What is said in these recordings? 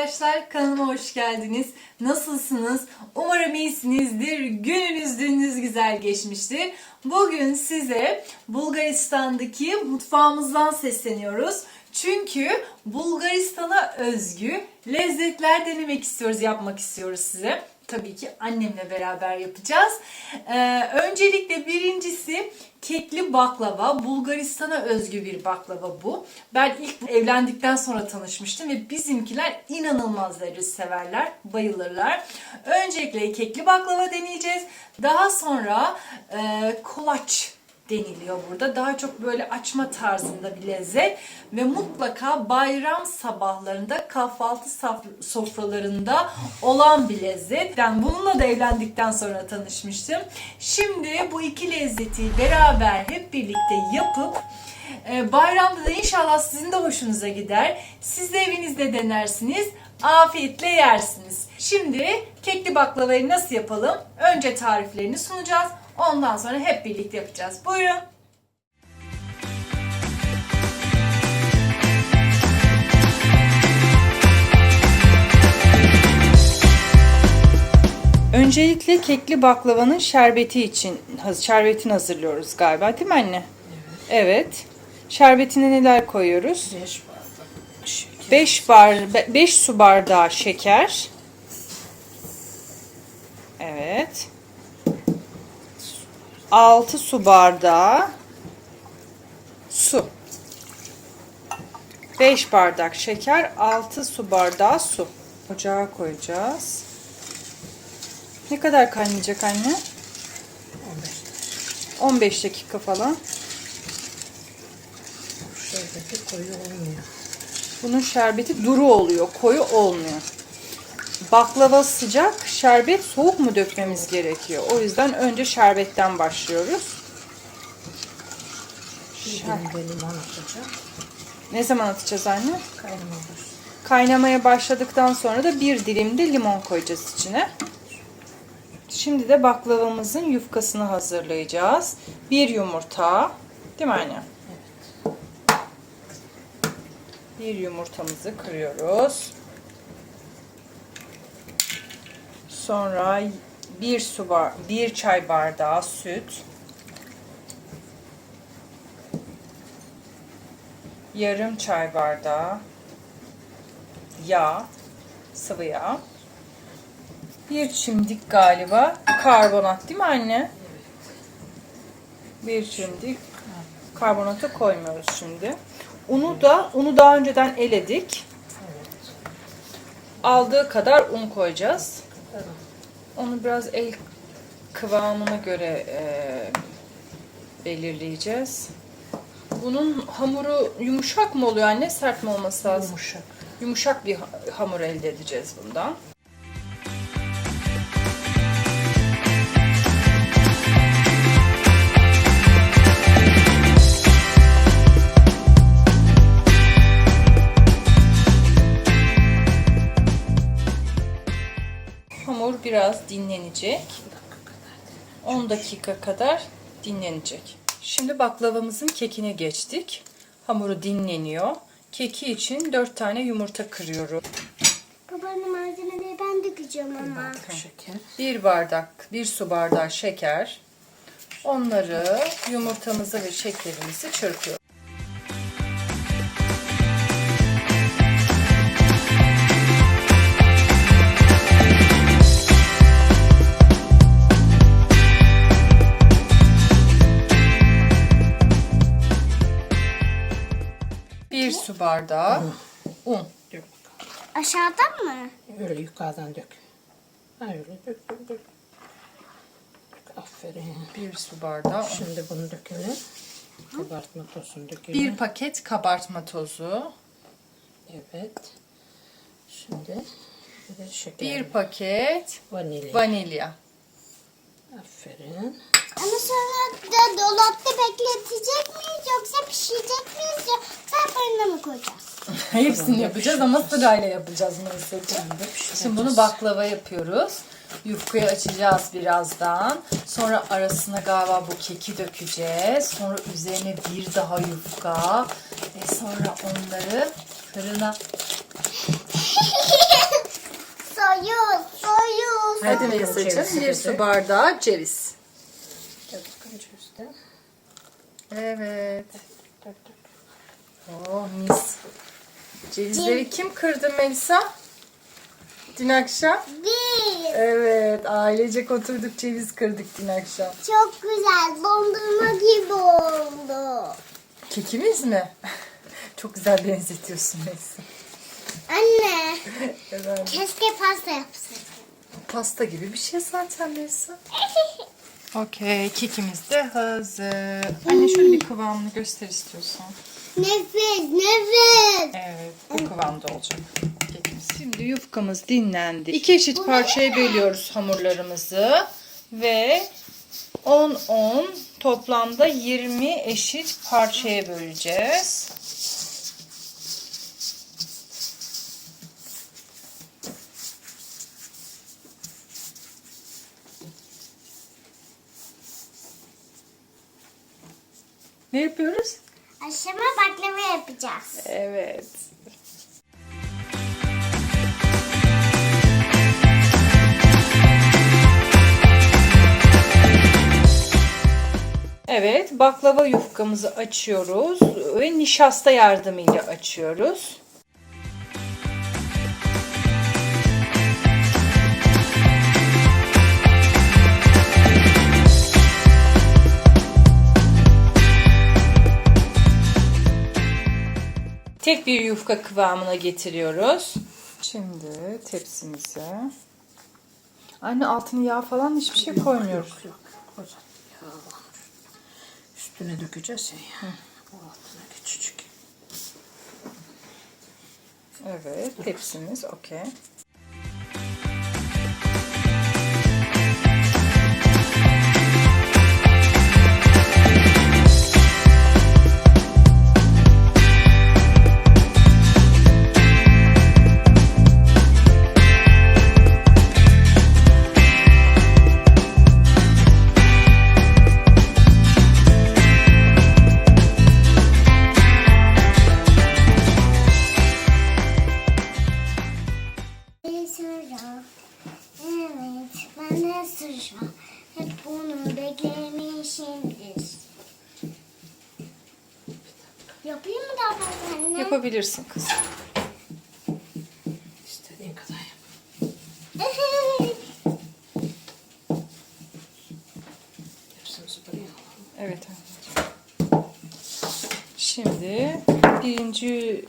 arkadaşlar, kanalıma hoş geldiniz. Nasılsınız? Umarım iyisinizdir. Gününüz dününüz güzel geçmiştir. Bugün size Bulgaristan'daki mutfağımızdan sesleniyoruz. Çünkü Bulgaristan'a özgü lezzetler denemek istiyoruz, yapmak istiyoruz size. Tabii ki annemle beraber yapacağız. Ee, öncelikle birincisi kekli baklava. Bulgaristan'a özgü bir baklava bu. Ben ilk evlendikten sonra tanışmıştım ve bizimkiler inanılmaz derecede severler, bayılırlar. Öncelikle kekli baklava deneyeceğiz. Daha sonra e, kolaç deniliyor burada. Daha çok böyle açma tarzında bir lezzet ve mutlaka bayram sabahlarında kahvaltı sofralarında olan bir lezzet. Ben bununla da evlendikten sonra tanışmıştım. Şimdi bu iki lezzeti beraber hep birlikte yapıp e, bayramda da inşallah sizin de hoşunuza gider. Siz de evinizde denersiniz. Afiyetle yersiniz. Şimdi kekli baklavayı nasıl yapalım? Önce tariflerini sunacağız. Ondan sonra hep birlikte yapacağız. Buyurun. Öncelikle kekli baklavanın şerbeti için şerbetini hazırlıyoruz galiba değil mi anne? Evet. Şerbetine neler koyuyoruz? 5 bardak şeker. 5 bar 5 su bardağı şeker. Evet. 6 su bardağı su. 5 bardak şeker, 6 su bardağı su. Ocağa koyacağız. Ne kadar kaynayacak anne? 15 15 dakika falan. Şerbeti koyu olmuyor. Bunun şerbeti duru oluyor, koyu olmuyor. Baklava sıcak, şerbet soğuk mu dökmemiz gerekiyor? O yüzden önce şerbetten başlıyoruz. Atacağım. Ne zaman atacağız anne? Kaynamadır. Kaynamaya başladıktan sonra da bir dilim de limon koyacağız içine. Şimdi de baklavamızın yufkasını hazırlayacağız. Bir yumurta. Değil mi anne? Bir yumurtamızı kırıyoruz. Sonra bir su bar bir çay bardağı süt. Yarım çay bardağı yağ, sıvı yağ. Bir çimdik galiba karbonat değil mi anne? Bir çimdik karbonatı koymuyoruz şimdi. Unu da unu daha önceden eledik. Aldığı kadar un koyacağız. Onu biraz el kıvamına göre e, belirleyeceğiz. Bunun hamuru yumuşak mı oluyor anne? Sert mi olması lazım? Yumuşak. Yumuşak bir ha- hamur elde edeceğiz bundan. Biraz dinlenecek. 10 dakika kadar dinlenecek. Şimdi baklavamızın kekine geçtik. Hamuru dinleniyor. Keki için 4 tane yumurta kırıyorum. Babaanne malzemeleri ben dökeceğim ama. Bardak şeker. Bir bardak, bir su bardağı şeker. Onları yumurtamızı ve şekerimizi çırpıyoruz. Su bardağı un. Dök. Aşağıdan mı? Öyle yukarıdan dök. Ha öyle dök dök dök. Aferin. Bir su bardağı un. Şimdi bunu dökelim. Kabartma tozunu dökelim. Bir paket kabartma tozu. Evet. Şimdi bir de şeker. Bir paket vanilya. vanilya. Aferin. Ama sonra da dolapta bekletecek miyiz yoksa pişirecek miyiz yoksa mı koyacağız? Hepsini yapacağız ama sırayla yapacağız Melisa'cığım. Şimdi bunu baklava yapıyoruz. Yufkayı açacağız birazdan. Sonra arasına galiba bu keki dökeceğiz. Sonra üzerine bir daha yufka. Ve sonra onları fırına Soyuz. Soyuz. Hadi Melisa'cığım bir su bardağı ceviz. Evet. Oh mis. Cevizleri kim kırdı Melisa? Dün akşam. Bir. Evet ailecek oturduk ceviz kırdık dün akşam. Çok güzel. Dondurma gibi oldu. Kekimiz mi? Çok güzel benzetiyorsun Melisa. Anne. Evet. Keşke pasta yapsaydım. Pasta gibi bir şey zaten Melisa. Okey kekimiz de hazır. Anne şöyle bir kıvamını göster istiyorsan. Nefes, nefes. Evet, bu kıvamda olacak. Şimdi yufkamız dinlendi. İki eşit parçaya bölüyoruz hamurlarımızı ve 10-10 toplamda 20 eşit parçaya böleceğiz. Ne yapıyoruz? Aşama baklava yapacağız. Evet. Evet, baklava yufkamızı açıyoruz ve nişasta yardımıyla açıyoruz. Tek bir yufka kıvamına getiriyoruz. Şimdi tepsimize. Anne altını yağ falan hiçbir şey koymuyoruz. Yok. O zaman yağlanır. Üstüne dökeceğiz ya. O altına küçücük. Evet, tepsimiz okey. Yapabilirsin kızım. İstediğin kadar yap. Evet anneciğim. Şimdi birinci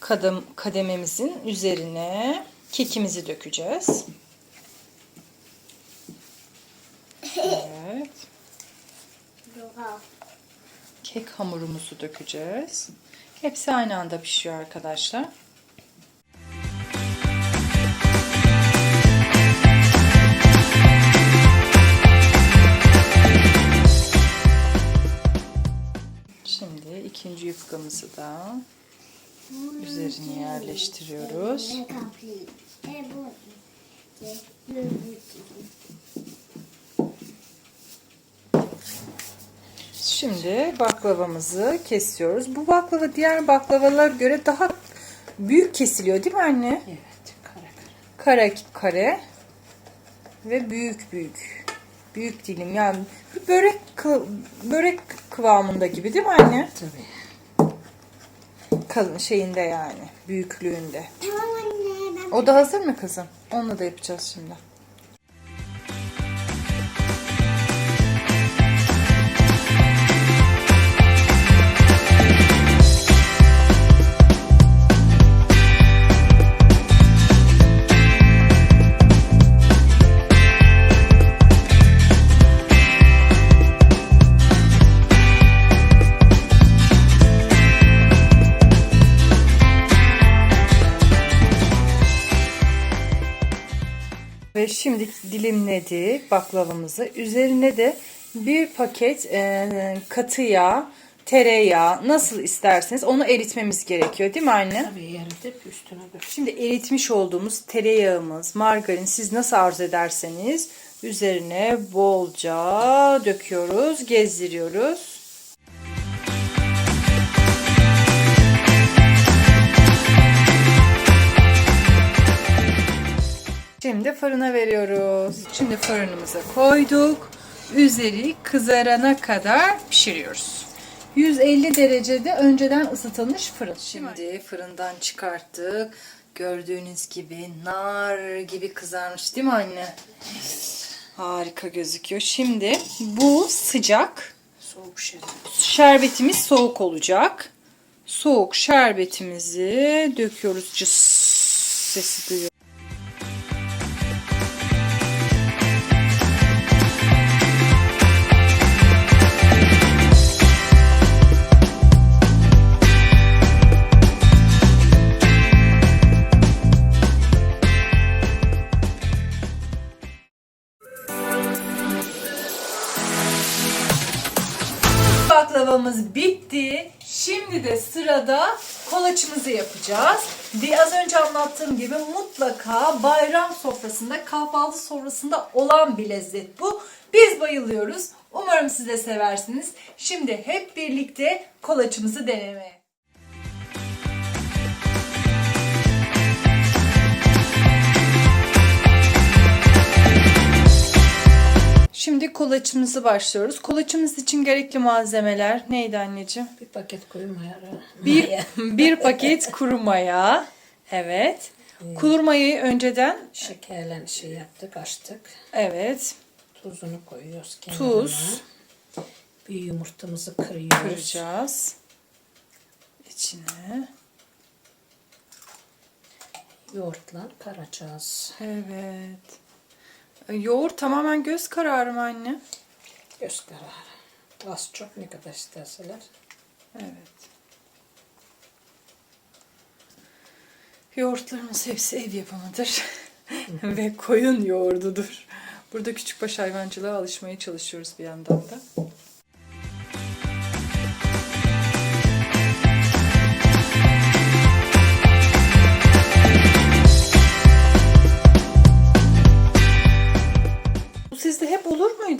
kadem, kadememizin üzerine kekimizi dökeceğiz. Evet. Kek hamurumuzu dökeceğiz. Hepsi aynı anda pişiyor arkadaşlar. Şimdi ikinci yufkamızı da üzerine yerleştiriyoruz. Ne kaplayayım? E bu. E bu. Şimdi baklavamızı kesiyoruz. Bu baklava diğer baklavalara göre daha büyük kesiliyor değil mi anne? Evet. Kare kare. Kare kare ve büyük büyük. Büyük dilim yani börek börek kıvamında gibi değil mi anne? Tabii. Kalın şeyinde yani büyüklüğünde. Tamam anne ben O da hazır mı kızım? Onunla da yapacağız şimdi. Ve şimdi dilimledik baklavamızı. Üzerine de bir paket e, katı yağ, tereyağı nasıl isterseniz onu eritmemiz gerekiyor değil mi anne? Tabii eritip üstüne dök. Şimdi eritmiş olduğumuz tereyağımız, margarin siz nasıl arzu ederseniz üzerine bolca döküyoruz, gezdiriyoruz. Şimdi fırına veriyoruz. Şimdi fırınımıza koyduk. Üzeri kızarana kadar pişiriyoruz. 150 derecede önceden ısıtılmış fırın. Şimdi fırından çıkarttık. Gördüğünüz gibi nar gibi kızarmış değil mi anne? Harika gözüküyor. Şimdi bu sıcak. Soğuk şey. Şerbetimiz soğuk olacak. Soğuk şerbetimizi döküyoruz. Cıs sesi duyuyor. Bitti. Şimdi de sırada kolaçımızı yapacağız. Bir az önce anlattığım gibi mutlaka bayram sofrasında, kahvaltı sofrasında olan bir lezzet bu. Biz bayılıyoruz. Umarım siz de seversiniz. Şimdi hep birlikte kolaçımızı denemeye. Şimdi kolaçımızı başlıyoruz. Kolaçımız için gerekli malzemeler neydi anneciğim? Bir paket koyun mayarı. Bir, Maya. bir paket kuru maya. Evet. Kuru mayayı önceden Şekerle şey yaptık, açtık. evet Tuzunu koyuyoruz kenarına. Tuz. Bir yumurtamızı kırıyoruz. kıracağız. İçine. Yoğurtla karacağız. Evet. Yoğurt tamamen göz kararı mı anne? Göz kararı. Az çok ne kadar isterseler. Evet. Yoğurtlarımız hepsi ev yapımıdır. Ve koyun yoğurdudur. Burada küçükbaş hayvancılığa alışmaya çalışıyoruz bir yandan da.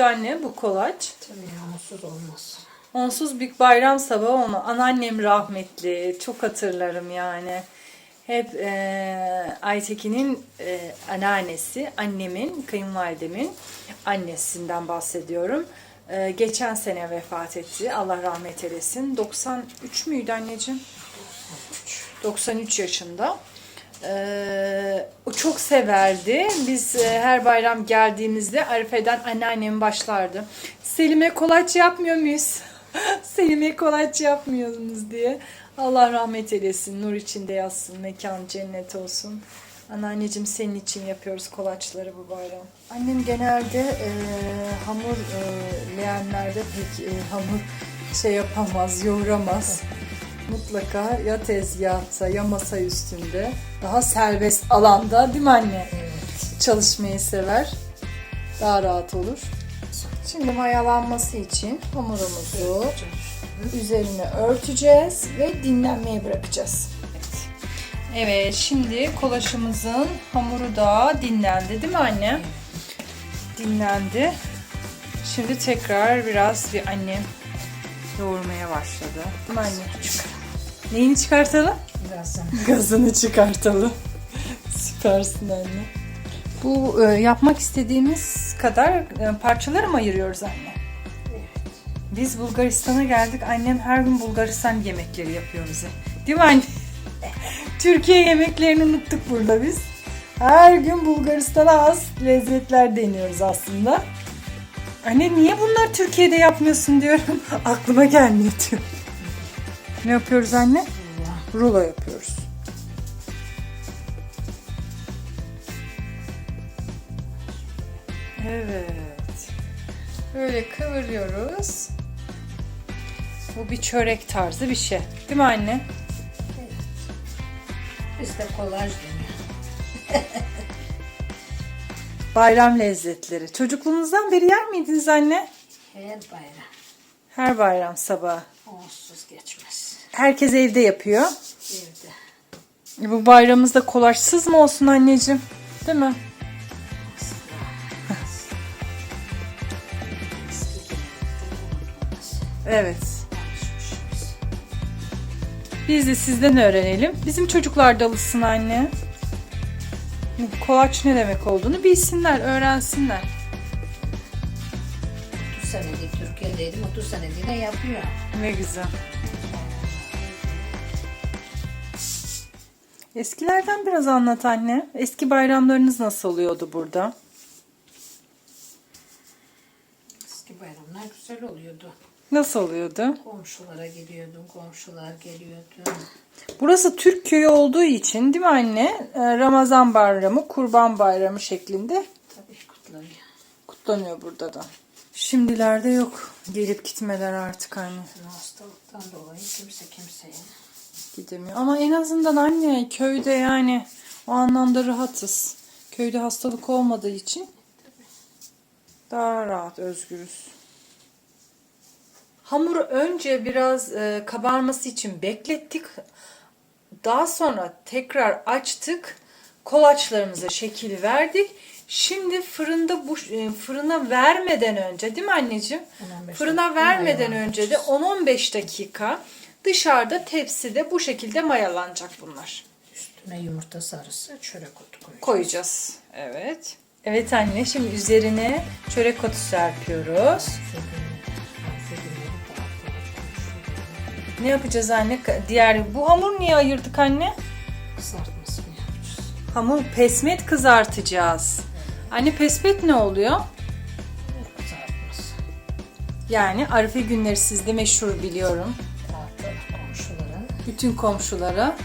Muydu anne bu kolaç? Tabii yağmursuz olmaz. Onsuz bir bayram sabahı olma. Anneannem rahmetli. Çok hatırlarım yani. Hep e, Aytekin'in e, anneannesi, annemin, kayınvalidemin annesinden bahsediyorum. E, geçen sene vefat etti. Allah rahmet eylesin. 93 müydü anneciğim? 93 yaşında. Ee, o çok severdi. Biz e, her bayram geldiğimizde Arife'den anneannem başlardı. Selim'e kolaç yapmıyor muyuz? Selim'e kolaç yapmıyorsunuz diye. Allah rahmet eylesin. Nur içinde yatsın. Mekan cennet olsun. Anneanneciğim senin için yapıyoruz kolaçları bu bayram. Annem genelde e, hamur e, leğenlerde pek e, hamur şey yapamaz, yoğuramaz. Mutlaka ya tezgahta ya masa üstünde daha serbest alanda değil mi anne? Evet. Çalışmayı sever. Daha rahat olur. Şimdi mayalanması için hamurumuzu üzerine örteceğiz ve dinlenmeye bırakacağız. Evet. Evet, şimdi kolaşımızın hamuru da dinlendi değil mi anne? Dinlendi. Şimdi tekrar biraz bir annem yoğurmaya başladı. Değil mi anne? Neyini çıkartalım? Birazdan. Gazını çıkartalım. Süpersin anne. Bu e, yapmak istediğimiz kadar e, parçalara mı ayırıyoruz anne? Biz Bulgaristan'a geldik. Annem her gün Bulgaristan yemekleri yapıyor bize. Değil mi anne? Türkiye yemeklerini unuttuk burada biz. Her gün Bulgaristan'a az lezzetler deniyoruz aslında. Anne niye bunlar Türkiye'de yapmıyorsun diyorum. Aklıma gelmiyor diyor. Ne yapıyoruz anne? Rulo yapıyoruz. Evet. Böyle kıvırıyoruz. Bu bir çörek tarzı bir şey. Değil mi anne? Bizde kolaj deniyor. Bayram lezzetleri. Çocukluğunuzdan beri yer miydiniz anne? Her bayram. Her bayram sabahı. Onsuz geçmez. Herkes evde yapıyor. Evde. E, Bu bayramımızda kolaşsız mı olsun anneciğim? Değil mi? Evet. Biz de sizden öğrenelim. Bizim çocuklar da alışsın anne. kolaç ne demek olduğunu bilsinler, öğrensinler. 30 senedir Türkiye'deydim. 30 senedir de yapıyor. Ne güzel. Eskilerden biraz anlat anne. Eski bayramlarınız nasıl oluyordu burada? Eski bayramlar güzel oluyordu. Nasıl oluyordu? Komşulara gidiyordum, komşular geliyordu. Burası Türk köyü olduğu için değil mi anne? Ee, Ramazan bayramı, kurban bayramı şeklinde Tabii kutlanıyor. kutlanıyor burada da. Şimdilerde yok. Gelip gitmeler artık anne. Hastalıktan dolayı kimse kimseye Gidemiyor. Ama en azından anne köyde yani o anlamda rahatız. Köyde hastalık olmadığı için daha rahat, özgürüz. Hamuru önce biraz e, kabarması için beklettik. Daha sonra tekrar açtık. Kolaçlarımıza şekil verdik. Şimdi fırında bu e, fırına vermeden önce değil mi anneciğim? 10-15 Fırına vermeden önce de 10-15 dakika dışarıda tepside bu şekilde mayalanacak bunlar. Üstüne yumurta sarısı, çörek otu koyacağız. Koyacağız. Evet. Evet anne şimdi üzerine çörek otu serpiyoruz. Ne yapacağız anne? Diğer bu hamur niye ayırdık anne? Kızartmasını yapacağız. Hamur pesmet kızartacağız. Anne pesmet ne oluyor? Kızartması. Yani Arife günleri sizde meşhur biliyorum. Bütün komşulara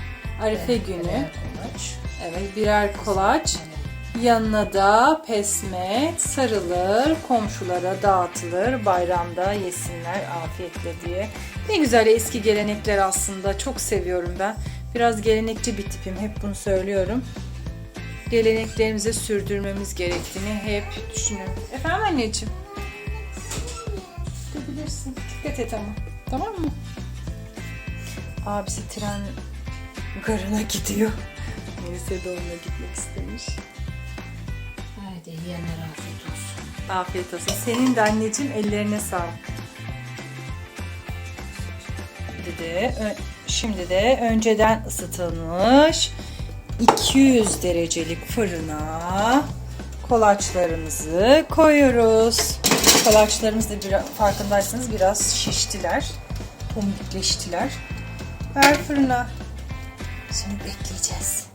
Arife günü birer kolaç. evet birer kolaç yanına da pesmet sarılır komşulara dağıtılır bayramda yesinler afiyetle diye. Ne güzel eski gelenekler aslında çok seviyorum ben. Biraz gelenekçi bir tipim hep bunu söylüyorum. Geleneklerimizi sürdürmemiz gerektiğini hep düşünüyorum. Efendim anneciğim? Gidebilirsin. Dikkat et ama. Tamam mı? Abisi tren garına gidiyor. Neyse de onunla gitmek istemiş. Haydi yiyenlere afiyet olsun. Afiyet olsun. Senin de anneciğim ellerine sağlık. Şimdi de, şimdi de önceden ısıtılmış 200 derecelik fırına kolaçlarımızı koyuyoruz. Kolaçlarımız da biraz, farkındaysanız biraz şiştiler. Tombikleştiler. Ver fırına. Şimdi bekleyeceğiz.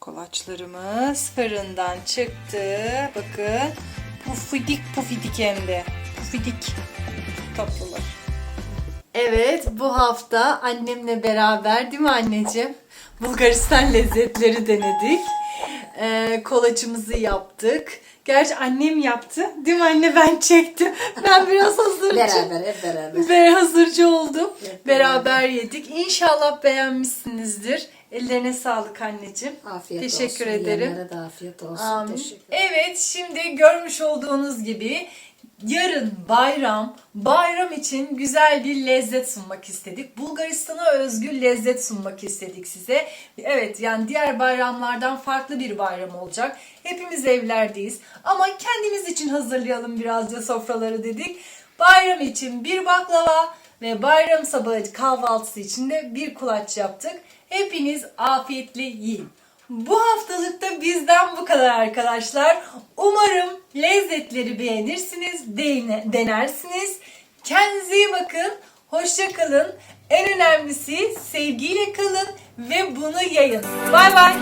Kolaçlarımız fırından çıktı. Bakın. Pufidik pufidik hem de. Pufidik. Tatlılar. Evet bu hafta annemle beraber değil mi anneciğim? Bulgaristan lezzetleri denedik. Ee, kolaçımızı yaptık. Gerçi annem yaptı. Değil mi anne ben çektim. Ben biraz hazırcı. Beraber, hep beraber. Ve hazırcı oldum. Evet, Beraber yedik. İnşallah beğenmişsinizdir. Ellerine sağlık anneciğim. Afiyet Teşekkür olsun. ederim. Yiyenlere de afiyet olsun. Amin. Teşekkür Evet şimdi görmüş olduğunuz gibi yarın bayram. Bayram için güzel bir lezzet sunmak istedik. Bulgaristan'a özgü lezzet sunmak istedik size. Evet yani diğer bayramlardan farklı bir bayram olacak. Hepimiz evlerdeyiz ama kendimiz için hazırlayalım birazca sofraları dedik. Bayram için bir baklava ve bayram sabahı kahvaltısı için de bir kulaç yaptık. Hepiniz afiyetle yiyin. Bu haftalıkta bizden bu kadar arkadaşlar. Umarım lezzetleri beğenirsiniz, dene- denersiniz. Kendinize iyi bakın, hoşça kalın. En önemlisi sevgiyle kalın ve bunu yayın. Bay bay.